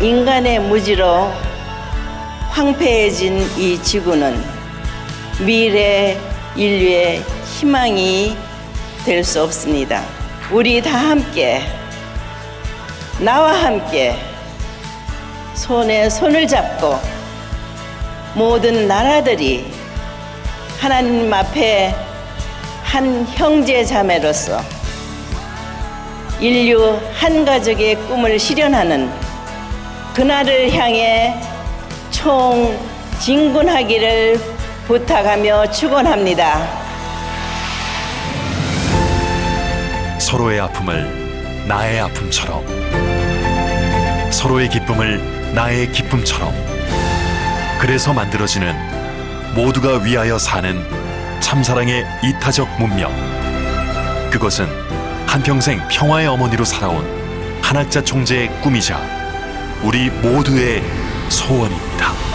인간의 무지로 황폐해진 이 지구는 미래 인류의 희망이 될 수 없습니다. 우리 다 함께 나와 함께 손에 손을 잡고 모든 나라들이 하나님 앞에 한 형제 자매로서 인류 한 가족의 꿈을 실현하는 그날을 향해 총 진군하기를 부탁하며 축원합니다. 서로의 아픔을 나의 아픔처럼 서로의 기쁨을 나의 기쁨처럼 그래서 만들어지는 모두가 위하여 사는 참사랑의 이타적 문명 그것은 한평생 평화의 어머니로 살아온 한학자 총재의 꿈이자 우리 모두의 소원입니다.